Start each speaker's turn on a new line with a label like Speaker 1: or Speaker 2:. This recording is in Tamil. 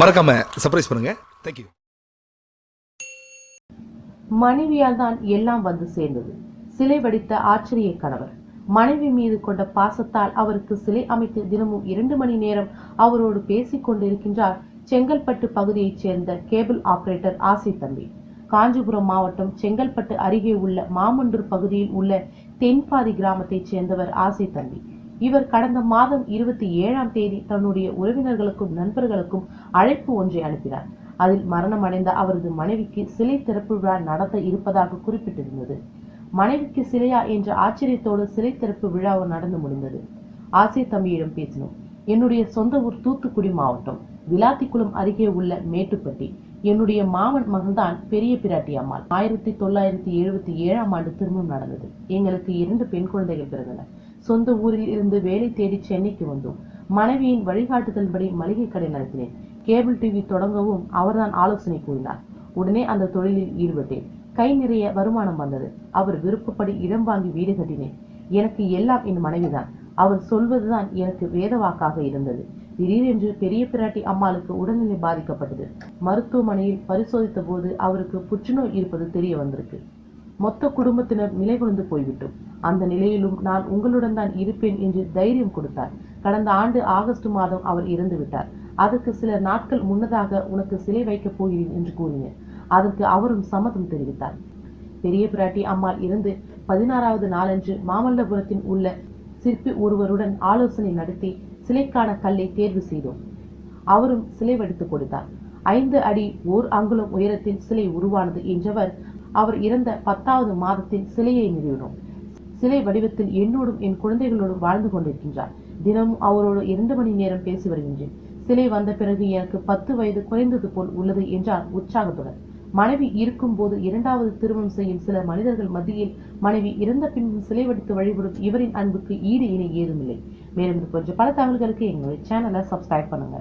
Speaker 1: மறக்காம சர்ப்ரைஸ் பண்ணுங்க. தேங்க்யூ
Speaker 2: மனைவியால் தான் எல்லாம் வந்து சேர்ந்தது. சிலை வடித்த ஆச்சரிய கணவர். மனைவி மீது கொண்ட பாசத்தால் அவருக்கு சிலை அமைத்து தினமும் இரண்டு மணி நேரம் அவரோடு பேசிக் கொண்டிருக்கின்றார் செங்கல்பட்டு பகுதியைச் சேர்ந்த கேபிள் ஆபரேட்டர் ஆசி தம்பி. காஞ்சிபுரம் மாவட்டம் செங்கல்பட்டு அருகே உள்ள மாமண்டூர் பகுதியில் உள்ள தென்பாதி கிராமத்தைச் சேர்ந்தவர் ஆசி தம்பி. இவர் கடந்த மாதம் இருபத்தி ஏழாம் தேதி தன்னுடைய உறவினர்களுக்கும் நண்பர்களுக்கும் அழைப்பு ஒன்றை அனுப்பினார். அதில் மரணமடைந்த அவரது மனைவிக்கு சிலை திறப்பு விழா நடத்த இருப்பதாக குறிப்பிட்டிருந்தது. மனைவிக்கு சிலையா என்ற ஆச்சரியத்தோடு சிலை திறப்பு விழா நடந்து முடிந்தது. ஆசை தம்பியிடம் பேசினோம். என்னுடைய சொந்த ஊர் தூத்துக்குடி மாவட்டம். விளாத்திக்குளம் அருகே உள்ள மேட்டுப்பட்டி. என்னுடைய மாமன் மகன்தான் பெரிய பிராட்டி அம்மாள். ஆயிரத்தி தொள்ளாயிரத்தி எழுபத்தி ஏழாம் ஆண்டு திருமணம் நடந்தது. எங்களுக்கு இரண்டு பெண் குழந்தைகள் பிறந்தன. சொந்த ஊரில் இருந்து வேலை தேடி சென்னைக்கு வந்தோம். மனைவியின் வழிகாட்டுதல்படி மளிகை கடை நடத்தினேன். கேபிள் டிவி தொடங்கவும் அவர்தான் ஆலோசனை கூறினார். உடனே அந்த தொழிலில் ஈடுபட்டேன். கை நிறைய வருமானம் வந்தது. அவர் விருப்பப்படி இடம் வாங்கி வீடு கட்டினேன். எனக்கு எல்லாம் என் மனைவிதான். அவர் சொல்வதுதான் எனக்கு வேதவாக்காக இருந்தது. திடீரென்று பெரிய பிராட்டி அம்மாளுக்கு உடல்நிலை பாதிக்கப்பட்டது. மருத்துவமனையில் பரிசோதித்த போது அவருக்கு புற்றுநோய் இருப்பது தெரிய வந்திருக்கு. மொத்த குடும்பத்தினர் நிலைகுலைந்து போய்விட்டோம். அந்த நிலையிலும் நான் உங்களுடன் தான் இருப்பேன் என்று தைரியம் கொடுத்தார். கடந்த ஆண்டு ஆகஸ்ட் மாதம் அவர் இறந்து விட்டார். அதற்கு சில நாட்கள் முன்னதாக உனக்கு சிலை வைக்கப் போகிறேன் என்று கூறினேன் அதற்கு அவரும் சம்மதம் தெரிவித்தார். பெரிய பிராட்டி அம்மாள் இருந்து பதினாறாவது நாளன்று மாமல்லபுரத்தின் உள்ள சிற்பி ஒருவருடன் ஆலோசனை நடத்தி சிலைக்கான கல்லை தேர்வு செய்தோம். அவரும் சிலை வடித்து கொடுத்தார். ஐந்து அடி ஓர் அங்குலம் உயரத்தில் சிலை உருவானது என்றவர் அவர் இறந்த பத்தாவது மாதத்தில் சிலையை நிறுவினோம். சிலை வடிவத்தில் என்னோடும் என் குழந்தைகளோடும் வாழ்ந்து கொண்டிருக்கின்றார். தினமும் அவரோடு இரண்டு மணி நேரம் பேசி வருகின்றேன். சிலை வந்த பிறகு எனக்கு பத்து வயது குறைந்தது போல் உள்ளது என்றார் உற்சாகத்துடன். மனைவி இருக்கும் போது இரண்டாவது திருமணம் செய்யும் சில மனிதர்கள் மத்தியில் மனைவி இறந்த பின்பும் சிலை வடித்து வழிபடும் இவரின் அன்புக்கு ஈடு இணை ஏதுமில்லை. மேலும் இது போன்ற பல தகவல்களுக்கு எங்களுடைய சேனலை சப்ஸ்கிரைப் பண்ணுங்க.